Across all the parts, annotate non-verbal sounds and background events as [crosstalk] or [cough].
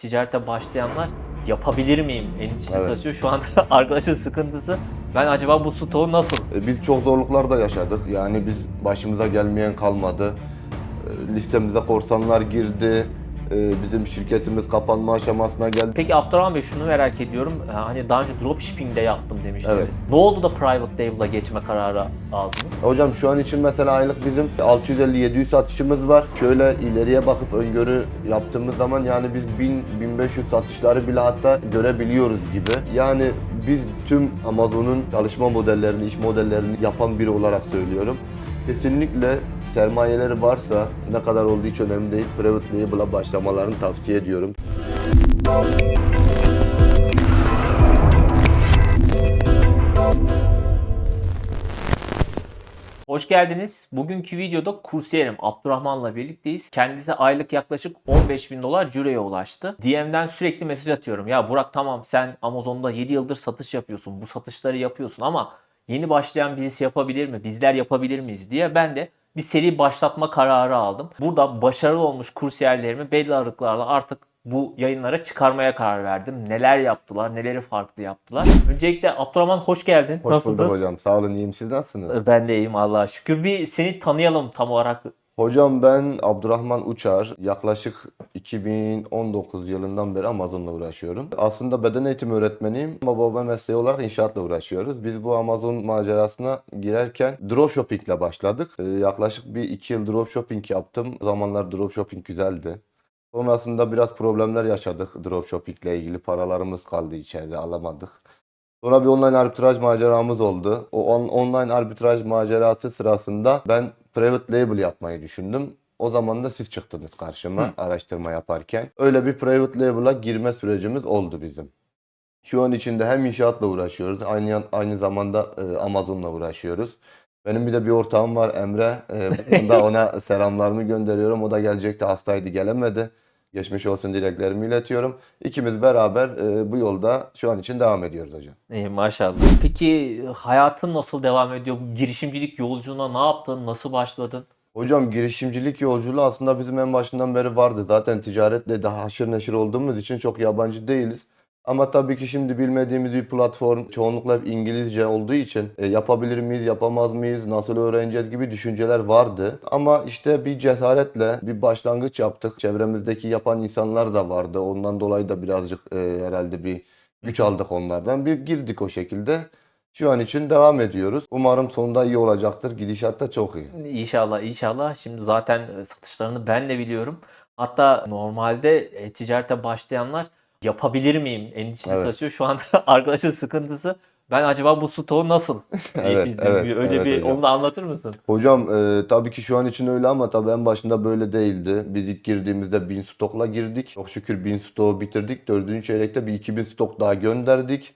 ticarete başlayanlar yapabilir miyim endişesi Evet. taşıyor. Şu an [laughs] arkadaşın sıkıntısı ben acaba bu stoğu nasıl? E, Biz çok zorluklar da yaşadık. Yani biz başımıza gelmeyen kalmadı. E, Listemize korsanlar girdi. E, Bizim şirketimiz kapanma aşamasına geldi. Peki Abdurrahman Bey şunu merak ediyorum. Ee, Hani daha önce dropshipping'de yaptım demiştiniz. Evet. Ne oldu da private label'a geçme kararı aldınız? Hocam şu an için mesela aylık bizim 650-700 satışımız var. Şöyle ileriye bakıp öngörü yaptığımız zaman yani biz 1000-1500 satışları bile hatta görebiliyoruz gibi. Yani biz tüm Amazon'un çalışma modellerini, iş modellerini yapan biri olarak söylüyorum. Kesinlikle sermayeleri varsa ne kadar olduğu hiç önemli değil. Private label'a başlamalarını tavsiye ediyorum. Hoş geldiniz. Bugünkü videoda kursiyerim Abdurrahman'la birlikteyiz. Kendisi aylık yaklaşık 15 bin dolar cüreye ulaştı. DM'den sürekli mesaj atıyorum. Ya Burak tamam sen Amazon'da 7 yıldır satış yapıyorsun. Bu satışları yapıyorsun ama yeni başlayan birisi yapabilir mi? Bizler yapabilir miyiz diye ben de bir seri başlatma kararı aldım. Burada başarılı olmuş kursiyerlerimi belli aralıklarla artık bu yayınlara çıkarmaya karar verdim. Neler yaptılar, neleri farklı yaptılar. Öncelikle Abdurrahman hoş geldin. Hoş Nasılsın? bulduk hocam. Sağ olun. iyiyim. Siz nasılsınız? Ben de iyiyim Allah'a şükür. Bir seni tanıyalım tam olarak. Hocam ben Abdurrahman Uçar. Yaklaşık 2019 yılından beri Amazon'la uğraşıyorum. Aslında beden eğitimi öğretmeniyim ama baba mesleği olarak inşaatla uğraşıyoruz. Biz bu Amazon macerasına girerken dropshipping ile başladık. Ee, yaklaşık bir iki yıl dropshipping yaptım. O zamanlar dropshipping güzeldi. Sonrasında biraz problemler yaşadık dropshipping ile ilgili. Paralarımız kaldı içeride alamadık. Sonra bir online arbitraj maceramız oldu. O on- online arbitraj macerası sırasında ben private label yapmayı düşündüm. O zaman da siz çıktınız karşıma Hı. araştırma yaparken. Öyle bir private label'a girme sürecimiz oldu bizim. Şu an içinde hem inşaatla uğraşıyoruz, aynı aynı zamanda e, Amazon'la uğraşıyoruz. Benim bir de bir ortağım var Emre. E, da [laughs] ona selamlarımı gönderiyorum. O da gelecekti hastaydı gelemedi. Geçmiş olsun dileklerimi iletiyorum. İkimiz beraber e, bu yolda şu an için devam ediyoruz hocam. İyi maşallah. Peki hayatın nasıl devam ediyor? Bu girişimcilik yolculuğuna ne yaptın? Nasıl başladın? Hocam girişimcilik yolculuğu aslında bizim en başından beri vardı. Zaten ticaretle daha haşır neşir olduğumuz için çok yabancı değiliz. Ama tabii ki şimdi bilmediğimiz bir platform çoğunlukla hep İngilizce olduğu için e, yapabilir miyiz, yapamaz mıyız, nasıl öğreneceğiz gibi düşünceler vardı. Ama işte bir cesaretle bir başlangıç yaptık. Çevremizdeki yapan insanlar da vardı. Ondan dolayı da birazcık e, herhalde bir güç aldık onlardan. Bir girdik o şekilde. Şu an için devam ediyoruz. Umarım sonunda iyi olacaktır. Gidişat da çok iyi. İnşallah inşallah. Şimdi zaten e, satışlarını ben de biliyorum. Hatta normalde e, ticarete başlayanlar yapabilir miyim endişesi Evet. taşıyor. Şu an [laughs] arkadaşın sıkıntısı ben acaba bu stoğu nasıl [laughs] Evet, evet, Bir- Öyle evet bir hocam. onu da anlatır mısın? Hocam e, tabii ki şu an için öyle ama tabii en başında böyle değildi. Biz ilk girdiğimizde 1000 stokla girdik. Çok şükür 1000 stoğu bitirdik. Dördüncü çeyrekte bir 2000 stok daha gönderdik.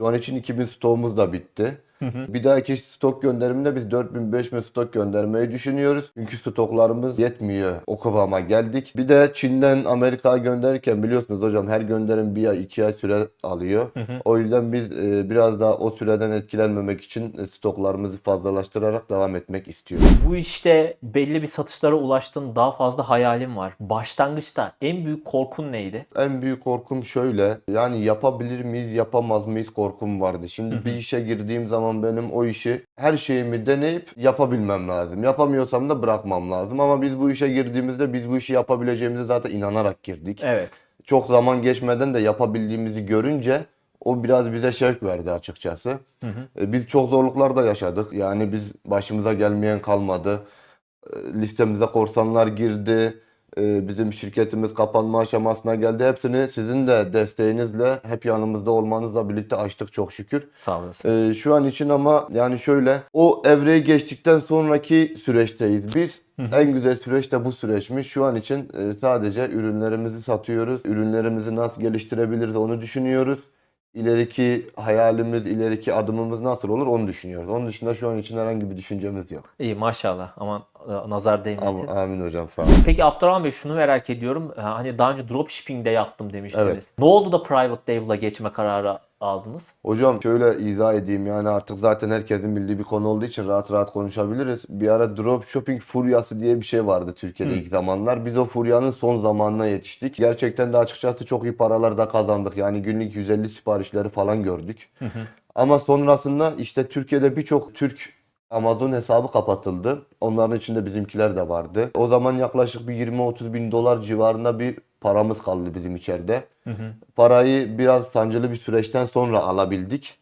Şu an için 2000 stoğumuz da bitti. Hı hı. Bir dahaki stok gönderiminde biz 4000-5000 stok göndermeyi düşünüyoruz. Çünkü stoklarımız yetmiyor. O kıvama geldik. Bir de Çin'den Amerika'ya gönderirken biliyorsunuz hocam her gönderim bir ay iki ay süre alıyor. Hı hı. O yüzden biz e, biraz daha o süreden etkilenmemek için e, stoklarımızı fazlalaştırarak devam etmek istiyoruz. Bu işte belli bir satışlara ulaştın. Daha fazla hayalin var. Başlangıçta en büyük korkun neydi? En büyük korkum şöyle. Yani yapabilir miyiz, yapamaz mıyız korkum vardı. Şimdi Hı hı. bir işe girdiğim zaman benim o işi her şeyimi deneyip yapabilmem lazım. Yapamıyorsam da bırakmam lazım. Ama biz bu işe girdiğimizde biz bu işi yapabileceğimize zaten inanarak girdik. Evet. Çok zaman geçmeden de yapabildiğimizi görünce o biraz bize şevk verdi açıkçası. Hı hı. E, Biz çok zorluklar da yaşadık. Yani biz başımıza gelmeyen kalmadı. E, Listemize korsanlar girdi. E, Bizim şirketimiz kapanma aşamasına geldi. Hepsini sizin de desteğinizle, hep yanımızda olmanızla birlikte açtık çok şükür. Sağ olasın. E, Şu an için ama yani şöyle o evreyi geçtikten sonraki süreçteyiz biz. En güzel süreç de bu süreçmiş. Şu an için e, sadece ürünlerimizi satıyoruz. Ürünlerimizi nasıl geliştirebiliriz onu düşünüyoruz. İleriki hayalimiz, ileriki adımımız nasıl olur onu düşünüyoruz. Onun dışında şu an için herhangi bir düşüncemiz yok. İyi maşallah. Aman e, nazar değmesin. Ama, amin hocam sağ olun. Peki Abdurrahman Bey şunu merak ediyorum. Ha, Hani daha önce dropshipping'de yaptım demiştiniz. Evet. Ne oldu da private label'a geçme kararı aldınız? Hocam şöyle izah edeyim yani artık zaten herkesin bildiği bir konu olduğu için rahat rahat konuşabiliriz. Bir ara dropshipping furyası diye bir şey vardı Türkiye'de Hı. ilk zamanlar. Biz o furyanın son zamanına yetiştik. Gerçekten de açıkçası çok iyi paralar da kazandık. Yani günlük 150 siparişleri falan gördük. Ama sonrasında işte Türkiye'de birçok Türk Amazon hesabı kapatıldı. Onların içinde bizimkiler de vardı. O zaman yaklaşık bir 20-30 bin dolar civarında bir paramız kaldı bizim içeride. Parayı biraz sancılı bir süreçten sonra alabildik.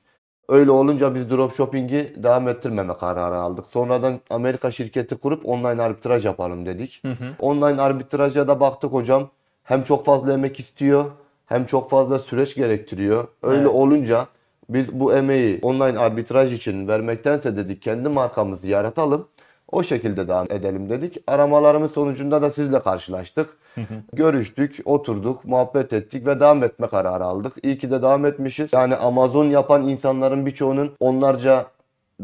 Öyle olunca biz dropshipping'i devam ettirmeme kararı aldık. Sonradan Amerika şirketi kurup online arbitraj yapalım dedik. Online arbitraja da baktık hocam. Hem çok fazla emek istiyor hem çok fazla süreç gerektiriyor. Öyle Evet. olunca biz bu emeği online arbitraj için vermektense dedik kendi markamızı yaratalım. O şekilde devam edelim dedik. Aramalarımız sonucunda da sizle karşılaştık. Görüştük, oturduk, muhabbet ettik ve devam etme kararı aldık. İyi ki de devam etmişiz. Yani Amazon yapan insanların birçoğunun onlarca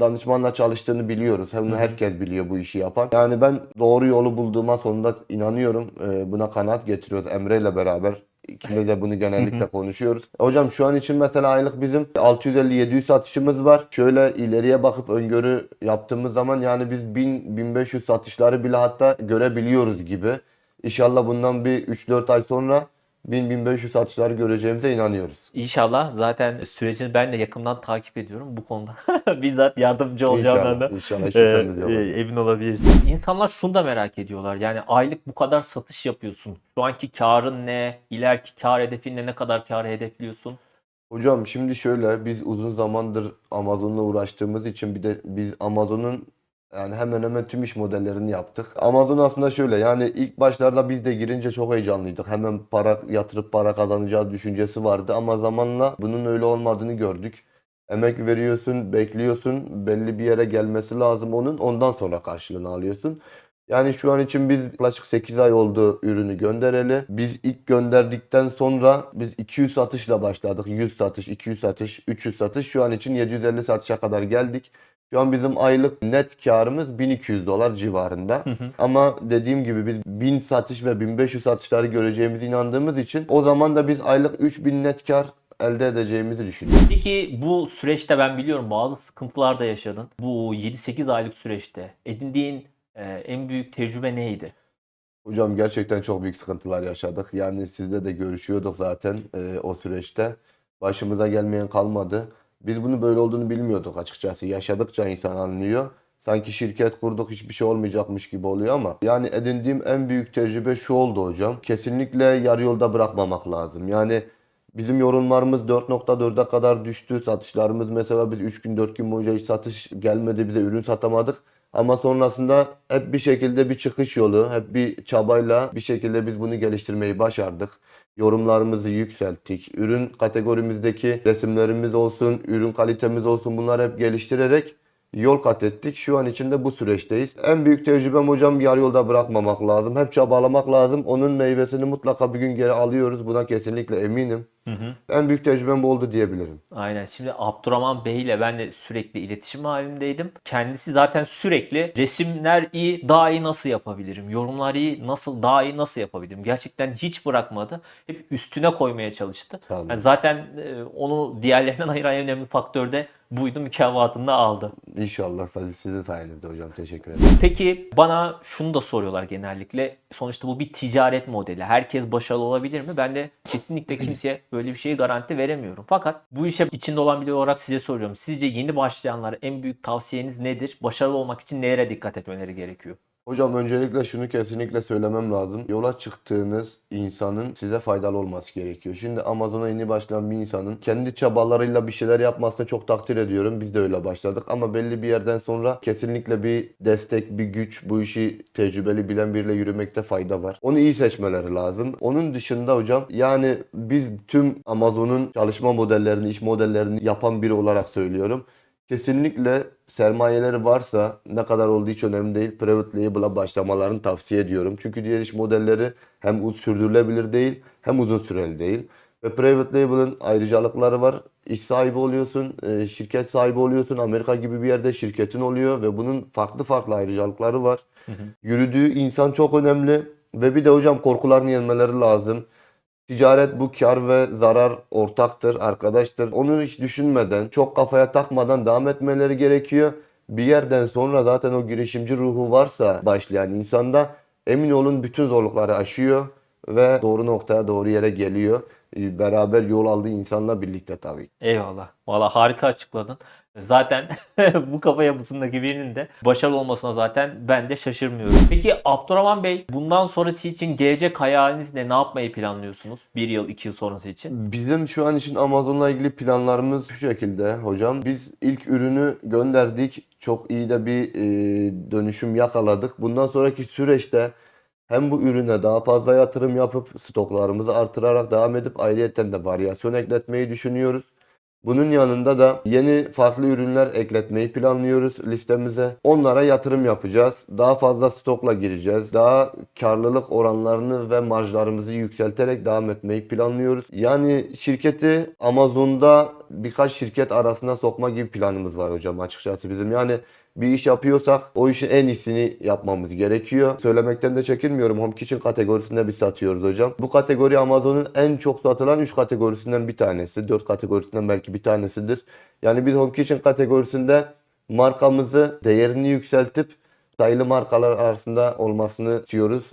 danışmanla çalıştığını biliyoruz. Hem de herkes biliyor bu işi yapan. Yani ben doğru yolu bulduğuma sonunda inanıyorum. Ee, buna kanaat getiriyoruz Emre ile beraber. İkimiz de bunu genellikle konuşuyoruz. Hocam şu an için mesela aylık bizim 650-700 satışımız var. Şöyle ileriye bakıp öngörü yaptığımız zaman yani biz 1000-1500 satışları bile hatta görebiliyoruz gibi. İnşallah bundan bir 3-4 ay sonra 1000-1500 satışları göreceğimize inanıyoruz. İnşallah zaten sürecini ben de yakından takip ediyorum bu konuda. [laughs] Bizzat yardımcı İnşallah, da inşallah e, e, emin olabilirsin. İnsanlar şunu da merak ediyorlar. Yani aylık bu kadar satış yapıyorsun. Şu anki karın ne? İleriki kar hedefinle ne kadar kar hedefliyorsun? Hocam şimdi şöyle biz uzun zamandır Amazon'la uğraştığımız için bir de biz Amazon'un yani hemen hemen tüm iş modellerini yaptık. Amazon aslında şöyle yani ilk başlarda biz de girince çok heyecanlıydık. Hemen para yatırıp para kazanacağız düşüncesi vardı ama zamanla bunun öyle olmadığını gördük. Emek veriyorsun, bekliyorsun, belli bir yere gelmesi lazım onun. Ondan sonra karşılığını alıyorsun. Yani şu an için biz yaklaşık 8 ay oldu ürünü göndereli. Biz ilk gönderdikten sonra biz 200 satışla başladık. 100 satış, 200 satış, 300 satış. Şu an için 750 satışa kadar geldik. Şu an bizim aylık net karımız 1200 dolar civarında. Ama dediğim gibi biz 1000 satış ve 1500 satışları göreceğimize inandığımız için o zaman da biz aylık 3000 net kar elde edeceğimizi düşünüyoruz. Peki bu süreçte ben biliyorum bazı sıkıntılar da yaşadın. Bu 7-8 aylık süreçte edindiğin e, en büyük tecrübe neydi? Hocam gerçekten çok büyük sıkıntılar yaşadık. Yani sizle de görüşüyorduk zaten e, o süreçte. Başımıza gelmeyen kalmadı. Biz bunu böyle olduğunu bilmiyorduk açıkçası. Yaşadıkça insan anlıyor. Sanki şirket kurduk hiçbir şey olmayacakmış gibi oluyor ama yani edindiğim en büyük tecrübe şu oldu hocam. Kesinlikle yarı yolda bırakmamak lazım. Yani bizim yorumlarımız 4.4'e kadar düştü. Satışlarımız mesela biz 3 gün 4 gün boyunca hiç satış gelmedi. Bize ürün satamadık. Ama sonrasında hep bir şekilde bir çıkış yolu, hep bir çabayla bir şekilde biz bunu geliştirmeyi başardık. Yorumlarımızı yükselttik. Ürün kategorimizdeki resimlerimiz olsun, ürün kalitemiz olsun bunları hep geliştirerek yol kat ettik. Şu an içinde bu süreçteyiz. En büyük tecrübem hocam yarı yolda bırakmamak lazım. Hep çabalamak lazım. Onun meyvesini mutlaka bir gün geri alıyoruz. Buna kesinlikle eminim. En büyük tecrübem bu oldu diyebilirim. Aynen. Şimdi Abdurrahman Bey ile ben de sürekli iletişim halindeydim. Kendisi zaten sürekli resimler iyi, daha iyi nasıl yapabilirim? Yorumlar iyi, nasıl daha iyi nasıl yapabilirim? Gerçekten hiç bırakmadı. Hep üstüne koymaya çalıştı. Yani zaten e, onu diğerlerinden [laughs] ayıran en önemli faktör de buydu. Mükafatını da aldı. İnşallah sadece sizin sayenizde hocam. Teşekkür ederim. Peki bana şunu da soruyorlar genellikle. Sonuçta bu bir ticaret modeli. Herkes başarılı olabilir mi? Ben de kesinlikle kimseye böyle bir şeyi garanti veremiyorum. Fakat bu işe içinde olan biri olarak size soruyorum. Sizce yeni başlayanlara en büyük tavsiyeniz nedir? Başarılı olmak için nelere dikkat etmeleri gerekiyor? Hocam öncelikle şunu kesinlikle söylemem lazım. Yola çıktığınız insanın size faydalı olması gerekiyor. Şimdi Amazon'a yeni başlayan bir insanın kendi çabalarıyla bir şeyler yapmasını çok takdir ediyorum. Biz de öyle başladık ama belli bir yerden sonra kesinlikle bir destek, bir güç, bu işi tecrübeli bilen biriyle yürümekte fayda var. Onu iyi seçmeleri lazım. Onun dışında hocam yani biz tüm Amazon'un çalışma modellerini, iş modellerini yapan biri olarak söylüyorum. Kesinlikle sermayeleri varsa ne kadar olduğu hiç önemli değil. Private label'a başlamalarını tavsiye ediyorum. Çünkü diğer iş modelleri hem sürdürülebilir değil hem uzun süreli değil. Ve private label'ın ayrıcalıkları var. İş sahibi oluyorsun, e, şirket sahibi oluyorsun. Amerika gibi bir yerde şirketin oluyor ve bunun farklı farklı ayrıcalıkları var. Yürüdüğü insan çok önemli ve bir de hocam korkularını yenmeleri lazım. Ticaret bu kar ve zarar ortaktır, arkadaştır. Onu hiç düşünmeden, çok kafaya takmadan devam etmeleri gerekiyor. Bir yerden sonra zaten o girişimci ruhu varsa başlayan insanda emin olun bütün zorlukları aşıyor ve doğru noktaya doğru yere geliyor. Beraber yol aldığı insanla birlikte tabii. Eyvallah. Valla harika açıkladın. Zaten [laughs] bu kafa yapısındaki birinin de başarılı olmasına zaten ben de şaşırmıyorum. Peki Abdurrahman Bey bundan sonrası için gelecek hayaliniz ne? Ne yapmayı planlıyorsunuz? Bir yıl, iki yıl sonrası için. Bizim şu an için Amazon'la ilgili planlarımız şu şekilde hocam. Biz ilk ürünü gönderdik. Çok iyi de bir e, dönüşüm yakaladık. Bundan sonraki süreçte hem bu ürüne daha fazla yatırım yapıp stoklarımızı artırarak devam edip ayrıyeten de varyasyon ekletmeyi düşünüyoruz. Bunun yanında da yeni farklı ürünler ekletmeyi planlıyoruz listemize. Onlara yatırım yapacağız. Daha fazla stokla gireceğiz. Daha karlılık oranlarını ve marjlarımızı yükselterek devam etmeyi planlıyoruz. Yani şirketi Amazon'da birkaç şirket arasına sokma gibi planımız var hocam açıkçası bizim. Yani bir iş yapıyorsak o işin en iyisini yapmamız gerekiyor. Söylemekten de çekinmiyorum. Home Kitchen kategorisinde biz satıyoruz hocam. Bu kategori Amazon'un en çok satılan 3 kategorisinden bir tanesi. 4 kategorisinden belki bir tanesidir. Yani biz Home Kitchen kategorisinde markamızı, değerini yükseltip sayılı markalar arasında olmasını istiyoruz.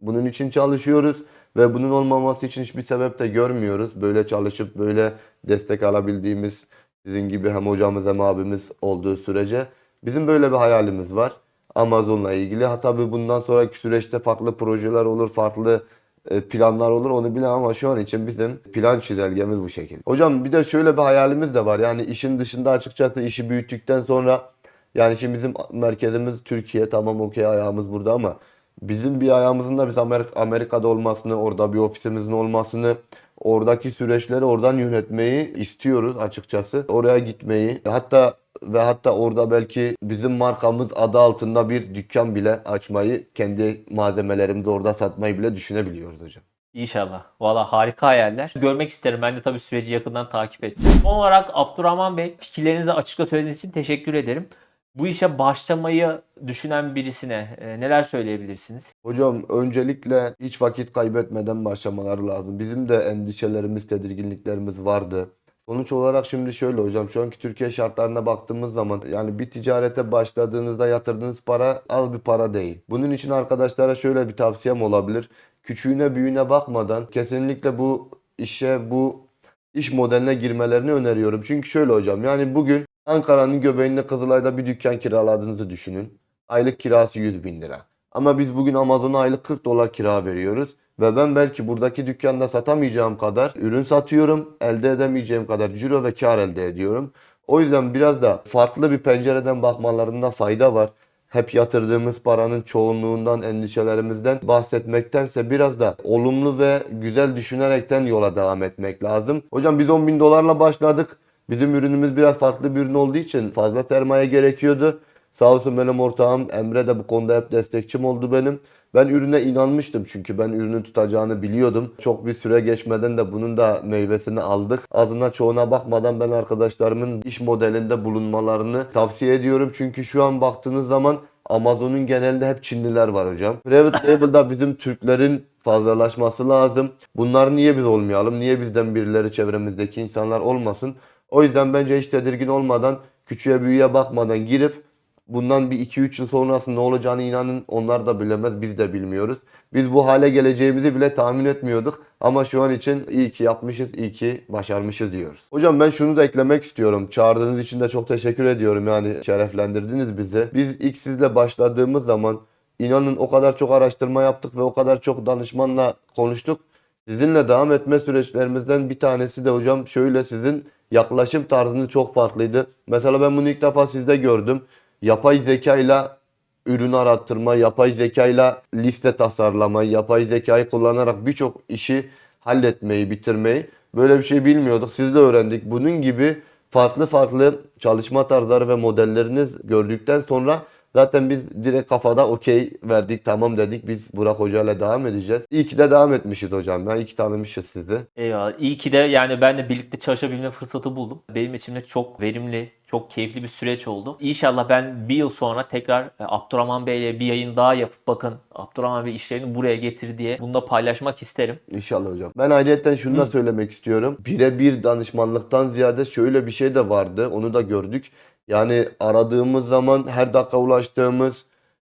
Bunun için çalışıyoruz ve bunun olmaması için hiçbir sebep de görmüyoruz. Böyle çalışıp böyle destek alabildiğimiz sizin gibi hem hocamız hem abimiz olduğu sürece bizim böyle bir hayalimiz var. Amazon'la ilgili. Ha tabii bundan sonraki süreçte farklı projeler olur, farklı e, planlar olur onu bilemem ama şu an için bizim plan çizelgemiz bu şekilde. Hocam bir de şöyle bir hayalimiz de var. Yani işin dışında açıkçası işi büyüttükten sonra yani şimdi bizim merkezimiz Türkiye tamam okey ayağımız burada ama bizim bir ayağımızın da biz Amerik- Amerika'da olmasını, orada bir ofisimizin olmasını, oradaki süreçleri oradan yönetmeyi istiyoruz açıkçası. Oraya gitmeyi hatta ve hatta orada belki bizim markamız adı altında bir dükkan bile açmayı, kendi malzemelerimizi orada satmayı bile düşünebiliyoruz hocam. İnşallah. Valla harika hayaller. Görmek isterim. Ben de tabii süreci yakından takip edeceğim. Son olarak Abdurrahman Bey fikirlerinizi açıkça söylediğiniz için teşekkür ederim. Bu işe başlamayı düşünen birisine e, neler söyleyebilirsiniz? Hocam öncelikle hiç vakit kaybetmeden başlamaları lazım. Bizim de endişelerimiz, tedirginliklerimiz vardı. Sonuç olarak şimdi şöyle hocam şu anki Türkiye şartlarına baktığımız zaman yani bir ticarete başladığınızda yatırdığınız para az bir para değil. Bunun için arkadaşlara şöyle bir tavsiyem olabilir. Küçüğüne büyüğüne bakmadan kesinlikle bu işe bu iş modeline girmelerini öneriyorum. Çünkü şöyle hocam yani bugün Ankara'nın göbeğinde Kızılay'da bir dükkan kiraladığınızı düşünün. Aylık kirası 100 bin lira. Ama biz bugün Amazon'a aylık 40 dolar kira veriyoruz. Ve ben belki buradaki dükkanda satamayacağım kadar ürün satıyorum. Elde edemeyeceğim kadar ciro ve kar elde ediyorum. O yüzden biraz da farklı bir pencereden bakmalarında fayda var. Hep yatırdığımız paranın çoğunluğundan, endişelerimizden bahsetmektense biraz da olumlu ve güzel düşünerekten yola devam etmek lazım. Hocam biz 10 bin dolarla başladık. Bizim ürünümüz biraz farklı bir ürün olduğu için fazla sermaye gerekiyordu. Sağ olsun benim ortağım Emre de bu konuda hep destekçim oldu benim. Ben ürüne inanmıştım çünkü ben ürünün tutacağını biliyordum. Çok bir süre geçmeden de bunun da meyvesini aldık. Azına çoğuna bakmadan ben arkadaşlarımın iş modelinde bulunmalarını tavsiye ediyorum. Çünkü şu an baktığınız zaman Amazon'un genelinde hep Çinliler var hocam. Private [laughs] Label'da bizim Türklerin fazlalaşması lazım. Bunlar niye biz olmayalım? Niye bizden birileri çevremizdeki insanlar olmasın? O yüzden bence hiç tedirgin olmadan, küçüğe büyüğe bakmadan girip bundan bir 2-3 yıl sonrası ne olacağını inanın onlar da bilemez, biz de bilmiyoruz. Biz bu hale geleceğimizi bile tahmin etmiyorduk. Ama şu an için iyi ki yapmışız, iyi ki başarmışız diyoruz. Hocam ben şunu da eklemek istiyorum. Çağırdığınız için de çok teşekkür ediyorum. Yani şereflendirdiniz bizi. Biz ilk sizle başladığımız zaman inanın o kadar çok araştırma yaptık ve o kadar çok danışmanla konuştuk. Sizinle devam etme süreçlerimizden bir tanesi de hocam şöyle sizin yaklaşım tarzınız çok farklıydı. Mesela ben bunu ilk defa sizde gördüm. Yapay zekayla ürün arattırma, yapay zekayla liste tasarlama, yapay zekayı kullanarak birçok işi halletmeyi, bitirmeyi böyle bir şey bilmiyorduk. Siz de öğrendik. Bunun gibi farklı farklı çalışma tarzları ve modelleriniz gördükten sonra Zaten biz direkt kafada okey verdik tamam dedik biz Burak Hoca ile devam edeceğiz. İyi ki de devam etmişiz hocam ya. İyi ki tanımışız sizi. Eyvallah. İyi ki de yani ben de birlikte çalışabilme fırsatı buldum. Benim için de çok verimli, çok keyifli bir süreç oldu. İnşallah ben bir yıl sonra tekrar e, Abdurrahman Bey ile bir yayın daha yapıp bakın Abdurrahman Bey işlerini buraya getir diye bunu da paylaşmak isterim. İnşallah hocam. Ben ayrıyeten şunu da söylemek istiyorum. Birebir danışmanlıktan ziyade şöyle bir şey de vardı. Onu da gördük. Yani aradığımız zaman her dakika ulaştığımız,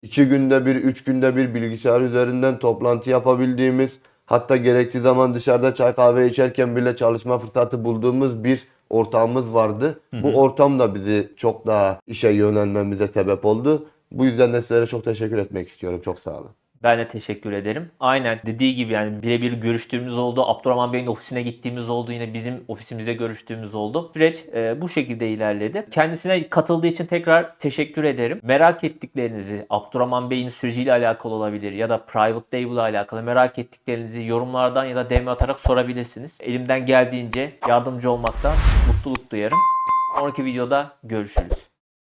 iki günde bir, üç günde bir bilgisayar üzerinden toplantı yapabildiğimiz, hatta gerektiği zaman dışarıda çay kahve içerken bile çalışma fırsatı bulduğumuz bir ortamımız vardı. Bu ortam da bizi çok daha işe yönelmemize sebep oldu. Bu yüzden de sizlere çok teşekkür etmek istiyorum. Çok sağ olun. Ben de teşekkür ederim. Aynen dediği gibi yani birebir görüştüğümüz oldu. Abdurrahman Bey'in ofisine gittiğimiz oldu. Yine bizim ofisimizde görüştüğümüz oldu. Süreç e, bu şekilde ilerledi. Kendisine katıldığı için tekrar teşekkür ederim. Merak ettiklerinizi Abdurrahman Bey'in süreciyle alakalı olabilir ya da Private Label ile alakalı merak ettiklerinizi yorumlardan ya da DM atarak sorabilirsiniz. Elimden geldiğince yardımcı olmaktan mutluluk duyarım. Sonraki videoda görüşürüz.